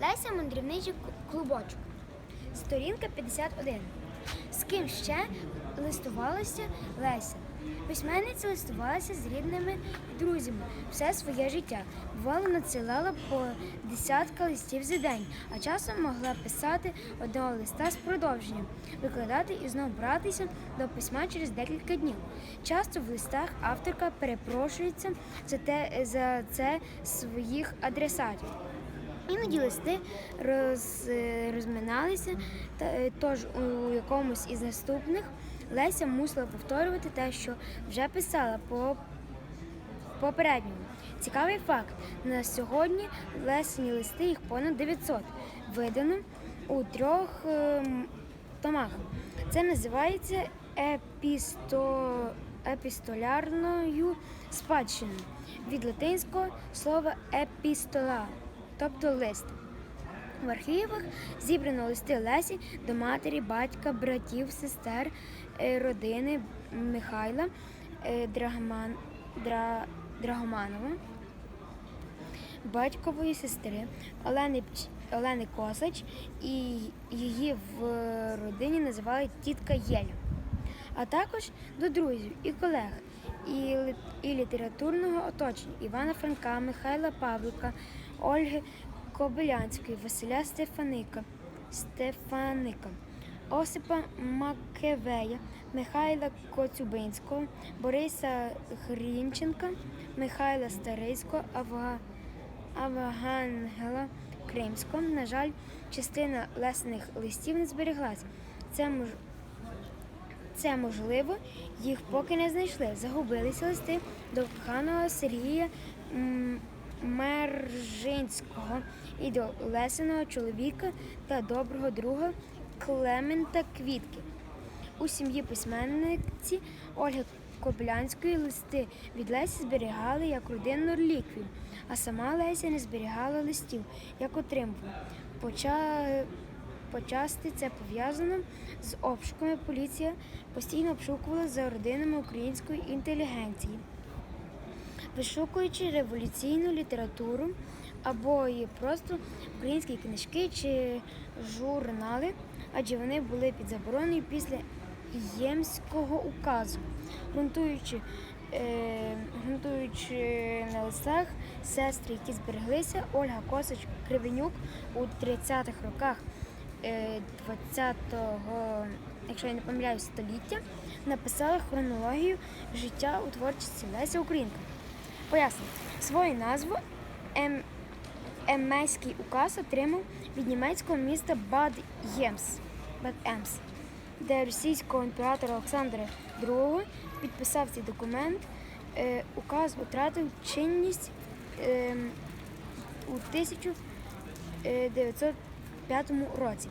Леся мандрівничий клубочок. Сторінка 51. З ким ще листувалася Леся? Письменниця листувалася з рідними друзями все своє життя. Бувало, надсилала по десятка листів за день, а часом могла писати одного листа з продовженням, викладати і знову братися до письма через декілька днів. Часто в листах авторка перепрошується за, те, за це своїх адресатів. Іноді листи роз, е, розминалися, та, е, тож у якомусь із наступних Леся мусила повторювати те, що вже писала по попередньому. Цікавий факт: на сьогодні Лесені листи їх понад 900, видано у трьох ем, томах. Це називається епісто... епістолярною спадщиною від латинського слова епістола, тобто лист. В архівах зібрано листи Лесі до матері, батька, братів, сестер, е, родини Михайла е, Драгман, Дра, Драгоманова, батькової сестри Олени, Олени Косач, і її в родині називають тітка Єля, а також до друзів і колег. І, і літературного оточення Івана Франка, Михайла Павлика, Ольги Кобилянської, Василя Стефаника, Стефаника, Осипа Макевея, Михайла Коцюбинського, Бориса Грінченка, Михайла Старицького, Авга... Авгангела Кримського. На жаль, частина лесених листів не збереглась. Це мож... Це можливо, їх поки не знайшли. Загубилися листи до коханого Сергія Мержинського і до Лесиного чоловіка та доброго друга Клемента Квітки. У сім'ї письменниці Ольги Коблянської листи від Лесі зберігали як родинну реліквію, а сама Леся не зберігала листів, як отримувала. Поча... Почасти це пов'язано з обшуками. Поліція постійно обшукувала за родинами української інтелігенції, вишукуючи революційну літературу або і просто українські книжки чи журнали, адже вони були під забороною після Ємського указу, грунтуючи, е, грунтуючи на листах сестри, які збереглися, Ольга Косач Кривенюк у 30-х роках е, 20-го, якщо я не помиляюсь, століття, написала хронологію життя у творчості Леся Українка. Поясню, свою назву ем, Емейський указ отримав від німецького міста Бад Ємс, Бад Емс, де російського імператора Олександра II підписав цей документ. Е, указ втратив чинність е, у 1905 році.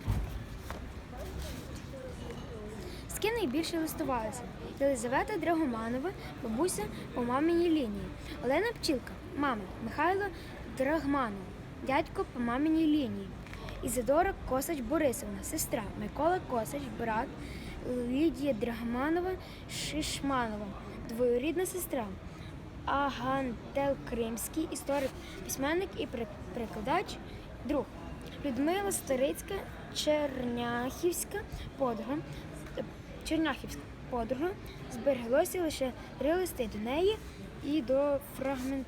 З ким найбільше листувалися? Єлизавета Драгоманова, бабуся по маминій лінії. Олена Пчілка, мама Михайло Драгманов, дядько по маминій лінії. Ізидора Косач Борисовна, сестра, Микола Косач, брат, Лідія Драгманова, Шишманова, двоюрідна сестра. Агантел Кримський, історик, письменник і при- перекладач, друг. Людмила Старицька, Черняхівська подруга. Черняхівська подруга. Збереглося лише три листи до неї і до фрагмент.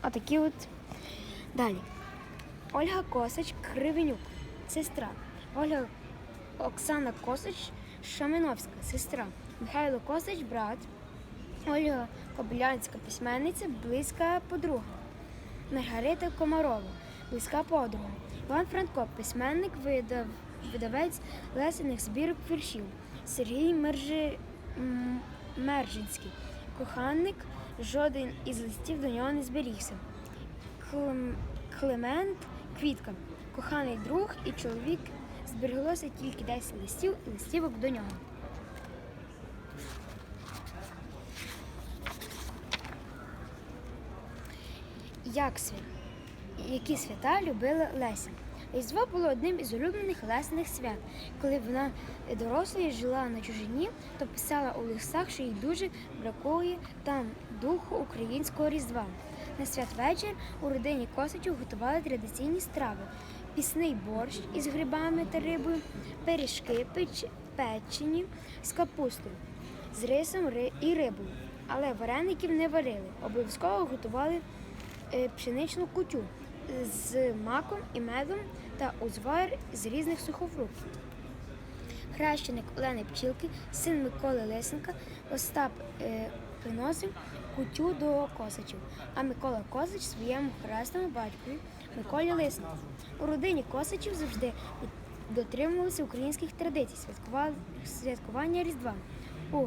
А такі от далі. Ольга Косач Кривенюк, сестра. Ольга Оксана Косач Шаминовська, сестра. Михайло Косач, брат. Ольга Кобилянська письменниця, близька подруга. Маргарита Комарова, близька подруга. Іван Франко, письменник, видав, видавець лесених збірок віршів. Сергій Мержи, Мержинський, коханник, жоден із листів до нього не зберігся. Клем- Клемент Квітка, коханий друг і чоловік. Збереглося тільки 10 листів і листівок до нього. Як свят? Які свята любила Леся? Різдво було одним із улюблених Лесиних свят. Коли вона дорослою жила на чужині, то писала у листах, що їй дуже бракує там духу українського різдва. На святвечір у родині Косачів готували традиційні страви: пісний борщ із грибами та рибою, пиріжки, печ... печені з капустою, з рисом і рибою. Але вареників не варили. Обов'язково готували е, пшеничну кутю з маком і медом та узвар з різних сухофруктів. Хрещеник Олени Пчілки, син Миколи Лисенка, Остап е, приносив кутю до Косачів, а Микола Косач своєму хресному батькові Миколі Лисенку. У родині Косачів завжди дотримувалися українських традицій святкува- святкування Різдва. У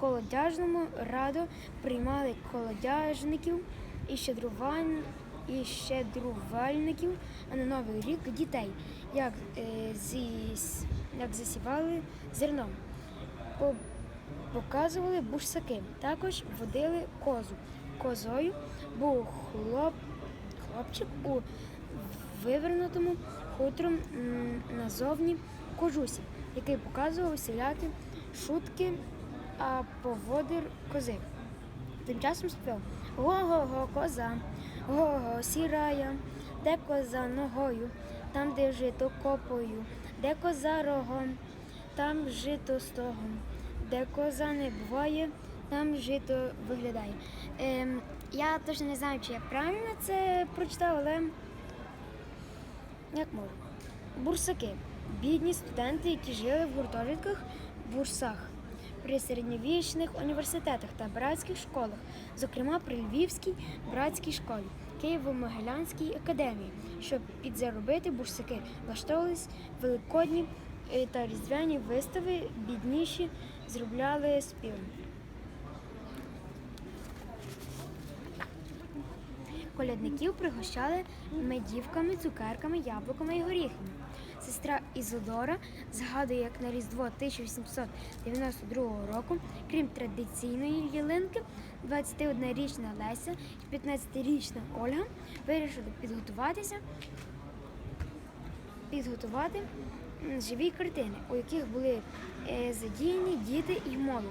колодяжному радо приймали колодяжників і щедрувань і щедрувальників, а на Новий рік дітей, як, е, зіс- як засівали зерном. По- Показували бурсаки. Також водили козу. Козою був хлоп, хлопчик у вивернутому хутром назовні кожусі, який показував усілякі шутки, а поводир кози. Тим часом спів Го-го-го, коза, го-го, сірая, де коза ногою, там, де жито копою, де коза рогом, там жито стогом, де коза не буває, там жито виглядає. Ем, я точно не знаю, чи я правильно це прочитала, але як можу. Бурсаки бідні студенти, які жили в гуртожитках, бурсах при середньовічних університетах та братських школах, зокрема при Львівській братській школі, Києво-Могилянській академії, щоб підзаробити бурсаки влаштовувались великодні е, та різдвяні вистави, бідніші зробляли співи. Колядників пригощали медівками, цукерками, яблуками і горіхами. Сестра Ізодора згадує, як на Різдво 1892 року, крім традиційної ялинки, 21-річна Леся і 15-річна Ольга вирішили підготуватися, підготувати живі картини, у яких були е, задіяні діти і молодь.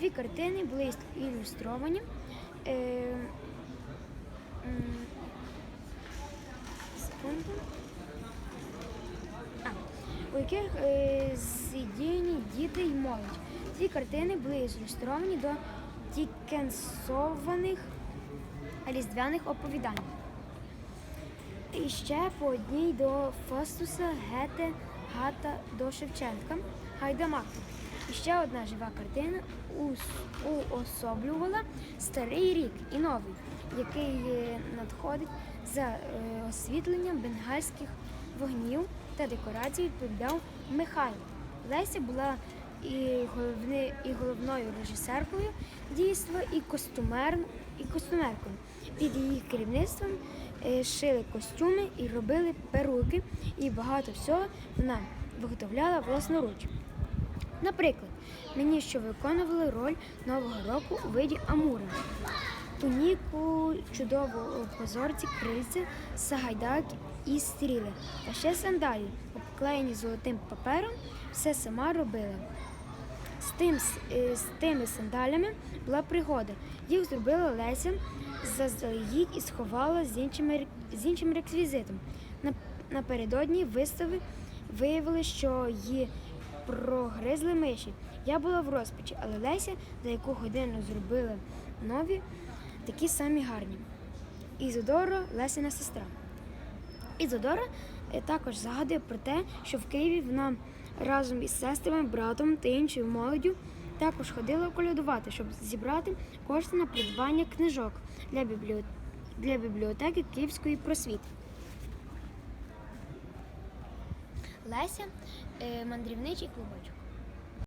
Дві картини були ілюстровані. Е, у яких е, задіяні діти і молодь. Ці картини були ілюстровані до дікенсованих різдвяних оповідань. І ще по одній до Фастуса, Гете, Гата до Шевченка, Гайдамака. І ще одна жива картина уособлювала старий рік і новий, який надходить за е, освітленням бенгальських вогнів та декорацій відповідав Михайло. Леся була і, головни, і головною режисеркою дійства, і, костюмер, і костюмеркою. Під її керівництвом е, шили костюми і робили перуки, і багато всього вона виготовляла власноруч. Наприклад, мені що виконували роль Нового року у виді Амура, туніку, чудову позорці, крильця, сагайдак і стріли, та ще сандалі, обклеєні золотим папером, все сама робила. З, тим, е, з тими сандалями була пригода. Їх зробила Леся заздалегідь і сховала з іншими, рек- з іншим реквізитом. Напередодні вистави виявили, що її прогризли миші. Я була в розпачі, але Леся за яку годину зробила нові, такі самі гарні. Ізодора Лесина сестра. Ізодора е, також згадує про те, що в Києві вона разом із сестрами, братом та іншою молоддю також ходила колядувати, щоб зібрати кошти на придбання книжок для, бібліо- для бібліотеки Київської просвіти. Леся е, мандрівничий клубочок.